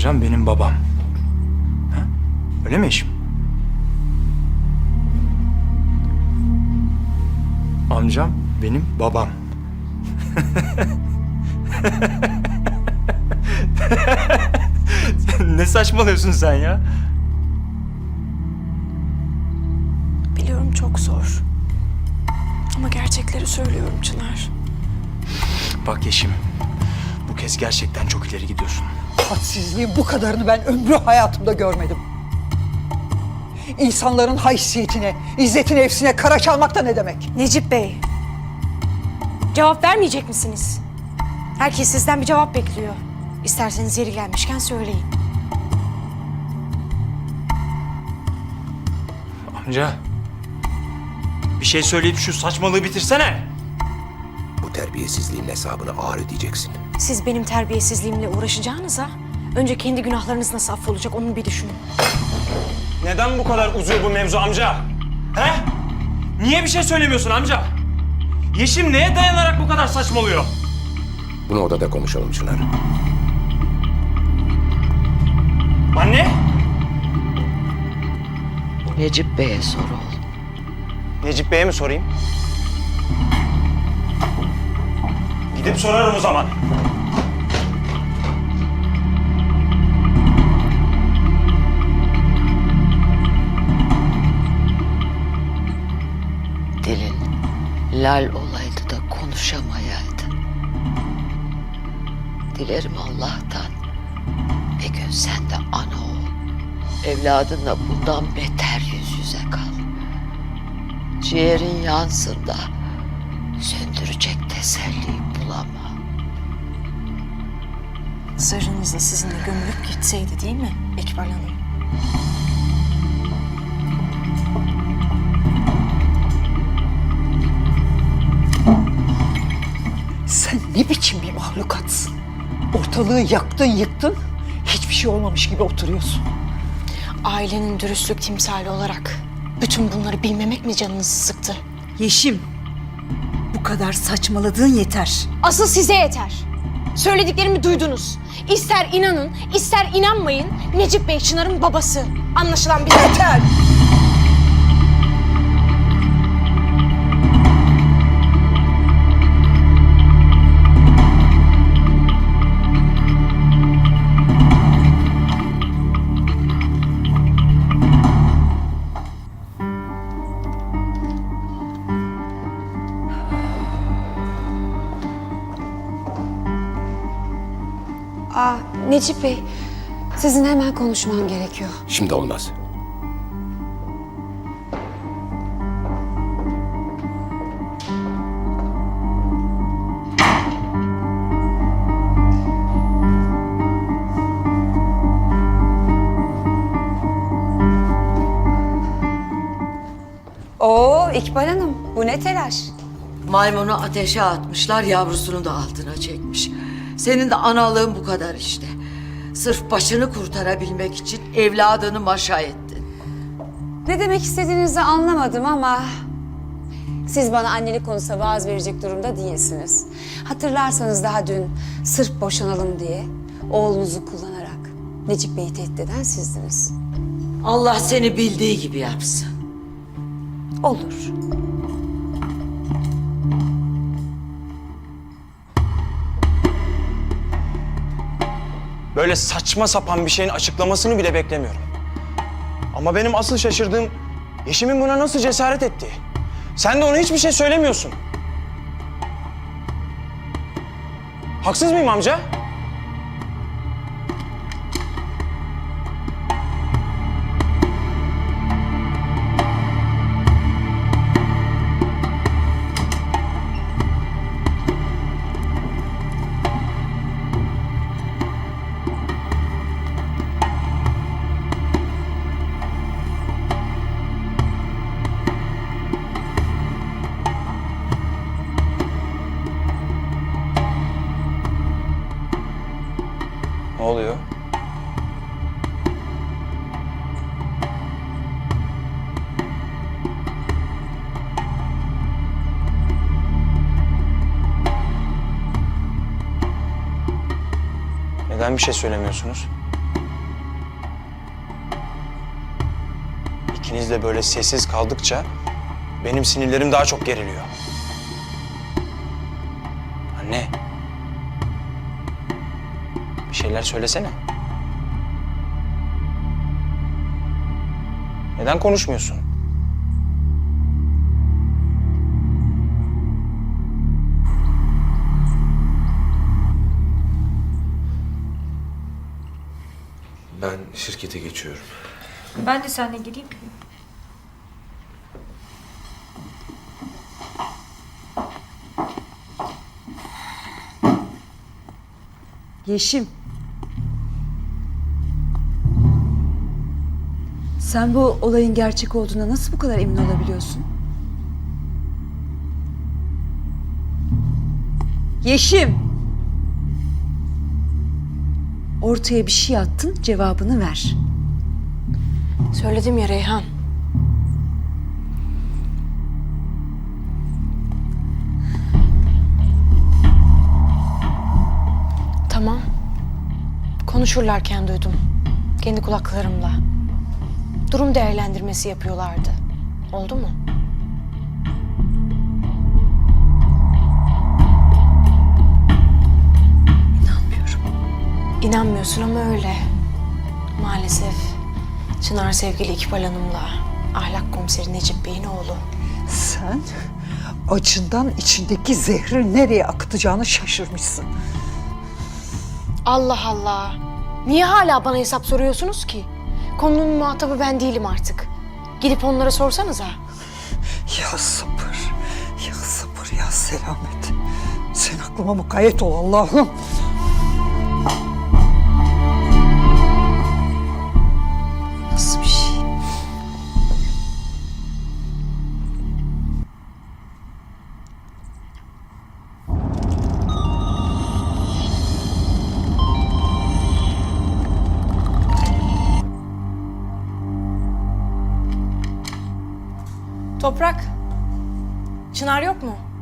Amcam benim babam. Ha? Öyle mi eşim? Amcam benim babam. ne saçmalıyorsun sen ya? Biliyorum çok zor. Ama gerçekleri söylüyorum Çınar. Bak Yeşim, bu kez gerçekten çok ileri gidiyorsun. Hadsizliğin bu kadarını ben ömrü hayatımda görmedim. İnsanların haysiyetine, izzetine, nefsine kara çalmak da ne demek? Necip Bey. Cevap vermeyecek misiniz? Herkes sizden bir cevap bekliyor. İsterseniz yeri gelmişken söyleyin. Amca, bir şey söyleyip şu saçmalığı bitirsene. Bu terbiyesizliğin hesabını ağır ödeyeceksin. Siz benim terbiyesizliğimle uğraşacağınıza önce kendi günahlarınız nasıl affolacak onu bir düşünün. Neden bu kadar uzuyor bu mevzu amca? He? Niye bir şey söylemiyorsun amca? Yeşim neye dayanarak bu kadar saçmalıyor? Bunu odada konuşalım Çınar. Anne? Necip Bey'e sor oğlum. Necip Bey'e mi sorayım? Gidip sorarım o zaman. Lal olaydı da konuşamayaydı. Dilerim Allah'tan bir gün sen de ana ol. Evladınla bundan beter yüz yüze kal. Ciğerin yansın da söndürecek teselli bulama. Sırrınız da sizinle gömülüp gitseydi değil mi İkbal Hanım? Ne biçim bir mahlukatsın? Ortalığı yaktın yıktın, hiçbir şey olmamış gibi oturuyorsun. Ailenin dürüstlük timsali olarak bütün bunları bilmemek mi canınızı sıktı? Yeşim, bu kadar saçmaladığın yeter. Asıl size yeter. Söylediklerimi duydunuz. İster inanın, ister inanmayın. Necip Bey Çınar'ın babası. Anlaşılan bir Yeter! Necip Bey, sizin hemen konuşmam gerekiyor. Şimdi olmaz. Oo, İkbal Hanım, bu ne telaş? Maymunu ateşe atmışlar, yavrusunu da altına çekmiş. Senin de analığın bu kadar işte. Sırf başını kurtarabilmek için evladını maşa ettin. Ne demek istediğinizi anlamadım ama... Siz bana annelik konusunda vaaz verecek durumda değilsiniz. Hatırlarsanız daha dün sırf boşanalım diye oğlunuzu kullanarak Necip Bey'i tehdit eden sizdiniz. Allah seni bildiği gibi yapsın. Olur. Böyle saçma sapan bir şeyin açıklamasını bile beklemiyorum. Ama benim asıl şaşırdığım Yeşim'in buna nasıl cesaret ettiği. Sen de ona hiçbir şey söylemiyorsun. Haksız mıyım amca? Neden bir şey söylemiyorsunuz? İkiniz de böyle sessiz kaldıkça benim sinirlerim daha çok geriliyor. Anne. Bir şeyler söylesene. Neden konuşmuyorsun? Ben şirkete geçiyorum. Ben de seninle geleyim. Yeşim. Sen bu olayın gerçek olduğuna nasıl bu kadar emin olabiliyorsun? Yeşim. Ortaya bir şey attın, cevabını ver. Söyledim ya Reyhan. Tamam. Konuşurlarken duydum. Kendi kulaklarımla. Durum değerlendirmesi yapıyorlardı. Oldu mu? İnanmıyorsun ama öyle. Maalesef Çınar sevgili İkbal Hanım'la ahlak komiseri Necip Bey'in oğlu. Sen acından içindeki zehri nereye akıtacağını şaşırmışsın. Allah Allah. Niye hala bana hesap soruyorsunuz ki? Konunun muhatabı ben değilim artık. Gidip onlara sorsanıza. Ya sabır, ya sabır, ya selamet. Sen aklıma mukayyet ol Allah'ım.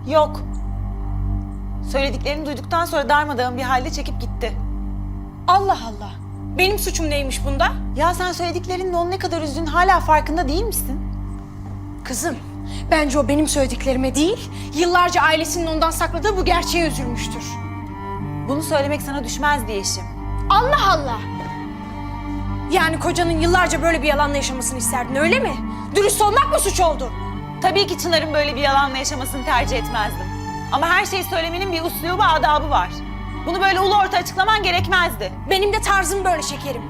Yok. Söylediklerini duyduktan sonra darmadağın bir halde çekip gitti. Allah Allah. Benim suçum neymiş bunda? Ya sen söylediklerinin onu ne kadar üzdüğün hala farkında değil misin? Kızım, bence o benim söylediklerime değil, yıllarca ailesinin ondan sakladığı bu gerçeğe üzülmüştür. Bunu söylemek sana düşmez diye eşim. Allah Allah! Yani kocanın yıllarca böyle bir yalanla yaşamasını isterdin öyle mi? Dürüst olmak mı suç oldu? Tabii ki Çınar'ın böyle bir yalanla yaşamasını tercih etmezdim. Ama her şeyi söylemenin bir üslubu, adabı var. Bunu böyle ulu orta açıklaman gerekmezdi. Benim de tarzım böyle şekerim.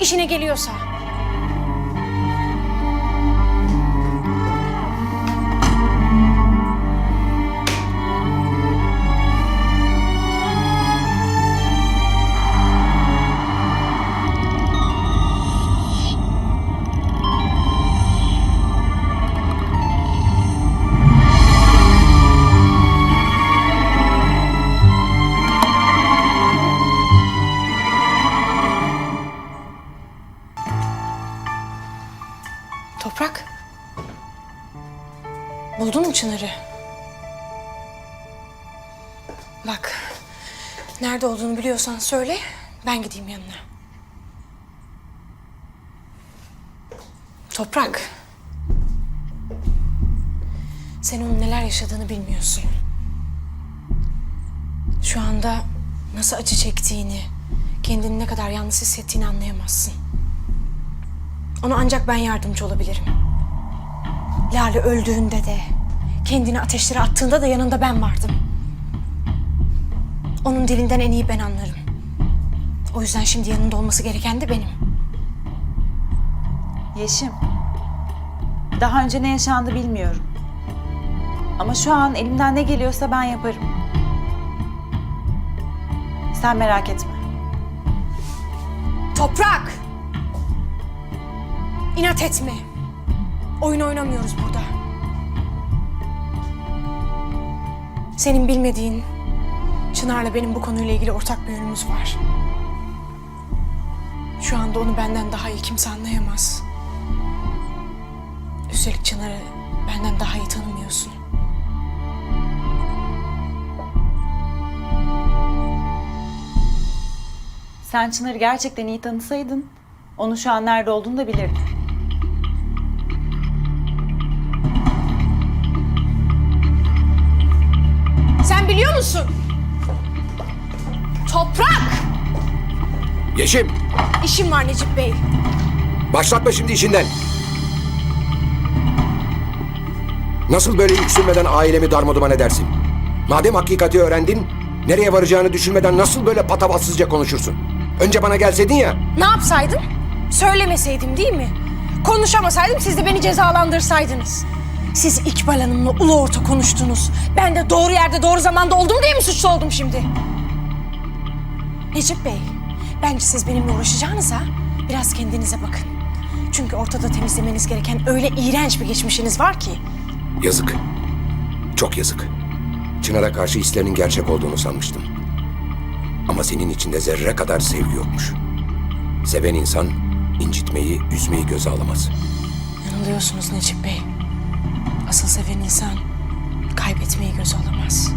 İşine geliyorsa. Nerede olduğunu biliyorsan söyle. Ben gideyim yanına. Toprak. Sen onun neler yaşadığını bilmiyorsun. Şu anda nasıl acı çektiğini, kendini ne kadar yalnız hissettiğini anlayamazsın. Ona ancak ben yardımcı olabilirim. Lale öldüğünde de, kendini ateşlere attığında da yanında ben vardım. Onun dilinden en iyi ben anlarım. O yüzden şimdi yanında olması gereken de benim. Yeşim. Daha önce ne yaşandı bilmiyorum. Ama şu an elimden ne geliyorsa ben yaparım. Sen merak etme. Toprak! İnat etme. Oyun oynamıyoruz burada. Senin bilmediğin Çınar'la benim bu konuyla ilgili ortak bir yönümüz var. Şu anda onu benden daha iyi kimse anlayamaz. Üstelik Çınar'ı benden daha iyi tanımıyorsun. Sen Çınar'ı gerçekten iyi tanısaydın, onun şu an nerede olduğunu da bilirdin. Sen biliyor musun? Toprak! Yeşim, İşim var Necip Bey. başlatma şimdi işinden. Nasıl böyle yüksülmeden ailemi darmaduman edersin? Madem hakikati öğrendin, nereye varacağını düşünmeden nasıl böyle patavatsızca konuşursun? Önce bana gelseydin ya, Ne yapsaydım? Söylemeseydim değil mi? Konuşamasaydım siz de beni cezalandırsaydınız. Siz İkbal Hanım'la ulu orta konuştunuz. Ben de doğru yerde doğru zamanda oldum diye mi suçlu oldum şimdi? Necip Bey, bence siz benimle uğraşacağınıza biraz kendinize bakın. Çünkü ortada temizlemeniz gereken öyle iğrenç bir geçmişiniz var ki. yazık. Çok yazık. Çınar'a karşı hislerinin gerçek olduğunu sanmıştım. Ama senin içinde zerre kadar sevgi yokmuş. Seven insan incitmeyi, üzmeyi göze alamaz. Yanılıyorsunuz Necip Bey. Asıl seven insan kaybetmeyi göze alamaz.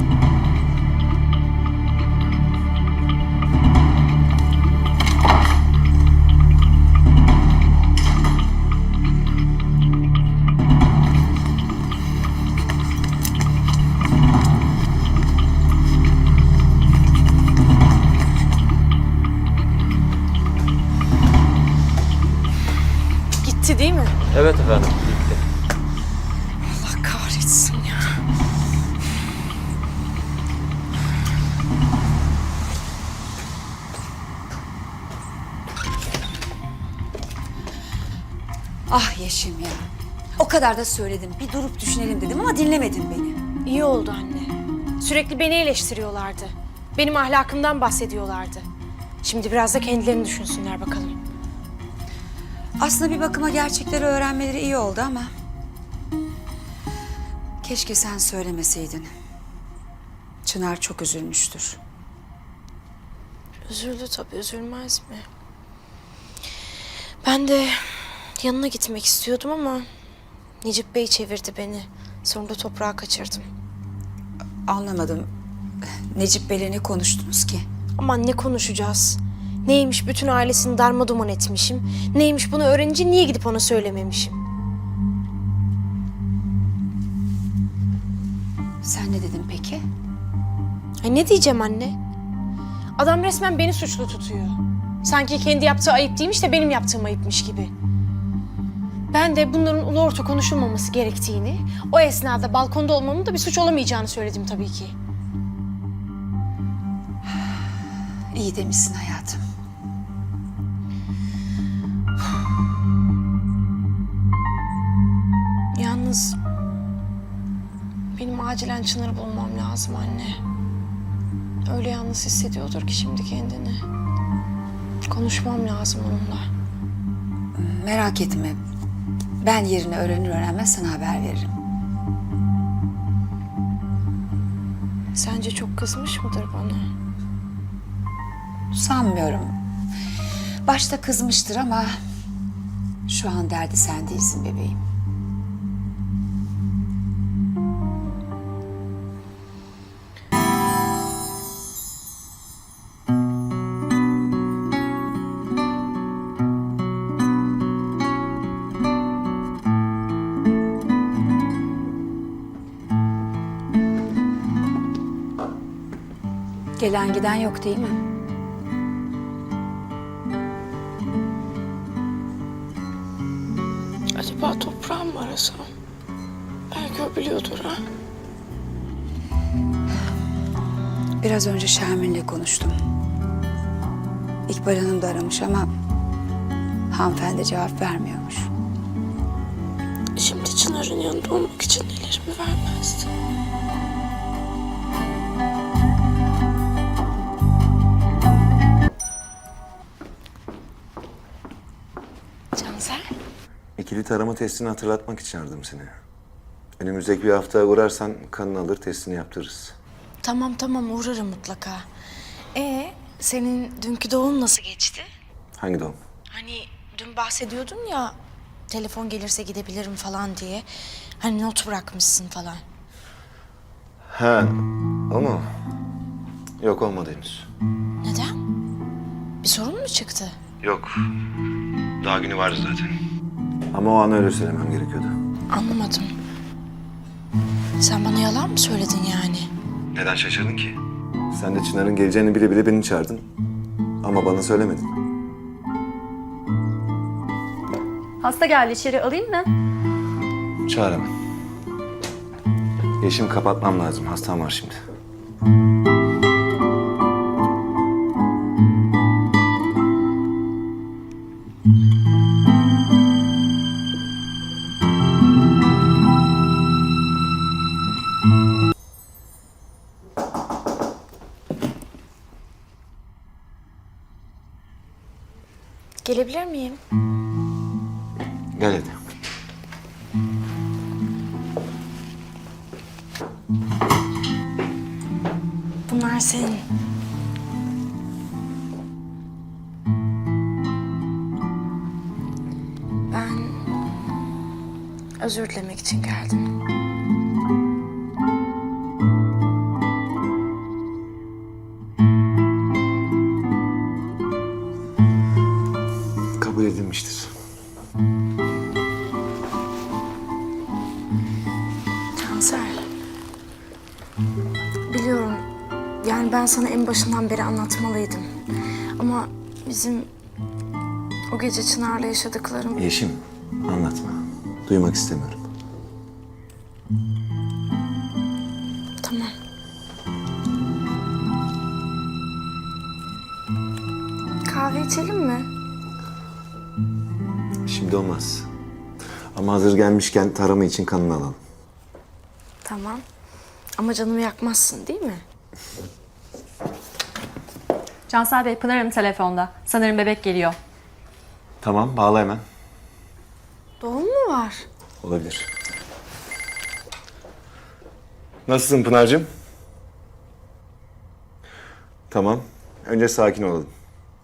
Kadar da söyledim. Bir durup düşünelim dedim ama dinlemedin beni. İyi oldu anne. Sürekli beni eleştiriyorlardı. Benim ahlakımdan bahsediyorlardı. Şimdi biraz da kendilerini düşünsünler bakalım. Aslında bir bakıma gerçekleri öğrenmeleri iyi oldu ama... Keşke sen söylemeseydin. Çınar çok üzülmüştür. Üzüldü tabii, üzülmez mi? Ben de yanına gitmek istiyordum ama Necip Bey çevirdi beni. Sonra da toprağa kaçırdım. Anlamadım. Necip Bey'le ne konuştunuz ki? Aman ne konuşacağız? Neymiş bütün ailesini darmaduman etmişim. Neymiş bunu öğrenince niye gidip ona söylememişim? Sen ne dedin peki? Ay ne diyeceğim anne? Adam resmen beni suçlu tutuyor. Sanki kendi yaptığı ayıp değilmiş de benim yaptığım ayıpmış gibi. Ben de bunların ulu orta konuşulmaması gerektiğini, o esnada balkonda olmamın da bir suç olamayacağını söyledim tabii ki. İyi demişsin hayatım. Yalnız benim acilen Çınar'ı bulmam lazım anne. Öyle yalnız hissediyordur ki şimdi kendini. Konuşmam lazım onunla. Merak etme. Ben yerini öğrenir öğrenmez sana haber veririm. Sence çok kızmış mıdır bana? Sanmıyorum. Başta kızmıştır ama şu an derdi sen değilsin bebeğim. Gelen giden yok değil mi? Acaba toprağı mı arasam? Belki o biliyordur ha. Biraz önce Şermin'le konuştum. İkbal Hanım da aramış ama hanımefendi cevap vermiyormuş. Şimdi Çınar'ın yanında olmak için nelerimi vermezdi. İkili tarama testini hatırlatmak için aradım seni. Önümüzdeki bir hafta uğrarsan kanını alır testini yaptırırız. tamam tamam uğrarım mutlaka. Ee, senin dünkü doğum nasıl geçti? Hangi doğum? Hani dün bahsediyordun ya telefon gelirse gidebilirim falan diye. Hani not bırakmışsın falan. Ha, o mu? Yok olmadı henüz. Neden? Bir sorun mu çıktı? Yok. Daha günü vardı zaten. Ama o an öyle söylemem gerekiyordu. Anlamadım. Sen bana yalan mı söyledin yani? Neden şaşırdın ki? Sen de Çınar'ın geleceğini bile bile beni çağırdın. Ama bana söylemedin. Hasta geldi içeri alayım mı? Çağır hemen. Yeşim kapatmam lazım. Hastam var şimdi. Gelebilir miyim? Gel hadi. Bunlar senin. Ben özür dilemek için geldim. Ben sana en başından beri anlatmalıydım. Ama bizim o gece Çınar'la yaşadıklarım... Yeşim, anlatma. Duymak istemiyorum. Tamam. Kahve içelim mi? Şimdi olmaz. Ama hazır gelmişken tarama için kanını alalım. Tamam. Ama canımı yakmazsın değil mi? Cansel Bey Pınar Hanım telefonda. Sanırım bebek geliyor. Tamam, bağla hemen. Doğum mu var? Olabilir. Nasılsın Pınar'cığım? Tamam. Önce sakin olalım.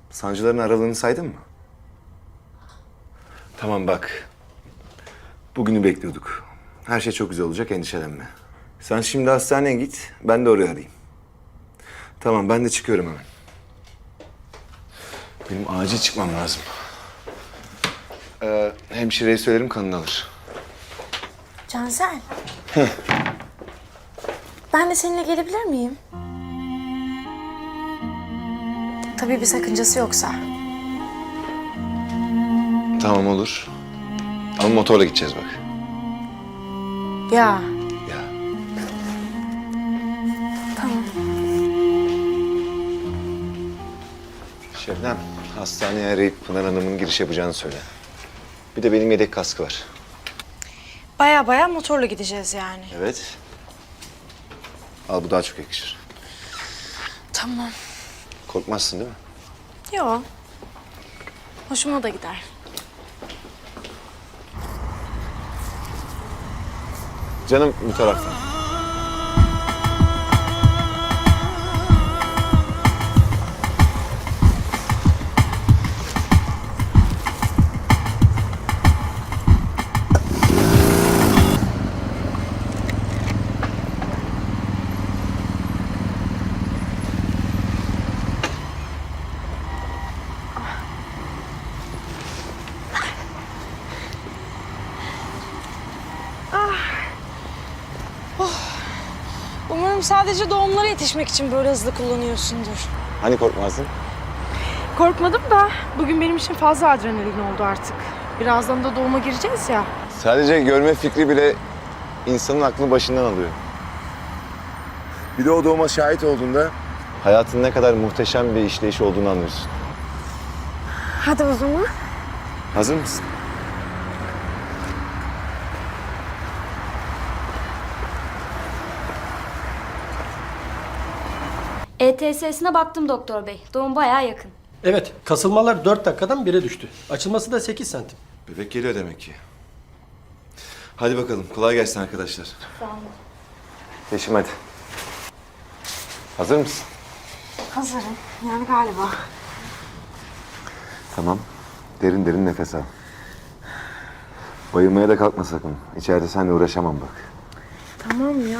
Sancıların aralığını saydın mı? Tamam bak. Bugünü bekliyorduk. Her şey çok güzel olacak endişelenme. Sen şimdi hastaneye git. Ben de oraya arayayım. Tamam ben de çıkıyorum hemen. Benim acil çıkmam lazım. Ee, hemşireye söylerim kanını alır. Cansel. ben de seninle gelebilir miyim? Tabii bir sakıncası yoksa. Tamam olur. Ama motorla gideceğiz bak. Ya. Ya. Tamam. Şebnem, hastaneye arayıp Pınar Hanım'ın giriş yapacağını söyle. Bir de benim yedek kaskı var. Baya baya motorla gideceğiz yani. Evet. Al bu daha çok yakışır. Tamam. Korkmazsın değil mi? Yo. Hoşuma da gider. Canım bu taraftan. Umarım sadece doğumlara yetişmek için böyle hızlı kullanıyorsundur. Hani korkmazdın? Korkmadım da bugün benim için fazla adrenalin oldu artık. Birazdan da doğuma gireceğiz ya. Sadece görme fikri bile insanın aklını başından alıyor. Bir de o doğuma şahit olduğunda hayatın ne kadar muhteşem bir işleyiş olduğunu anlıyorsun. Hadi o zaman. Hazır mısın? ETS'sine baktım doktor bey. Doğum bayağı yakın. Evet, kasılmalar 4 dakikadan 1'e düştü. Açılması da 8 santim. Bebek geliyor demek ki. Hadi bakalım. Kolay gelsin arkadaşlar. Sağ olun. Yeşim hadi. Hazır mısın? Hazırım. Yani galiba. Tamam. Derin derin nefes al. Bayılmaya da kalkma sakın. İçeride seninle uğraşamam bak. Tamam ya.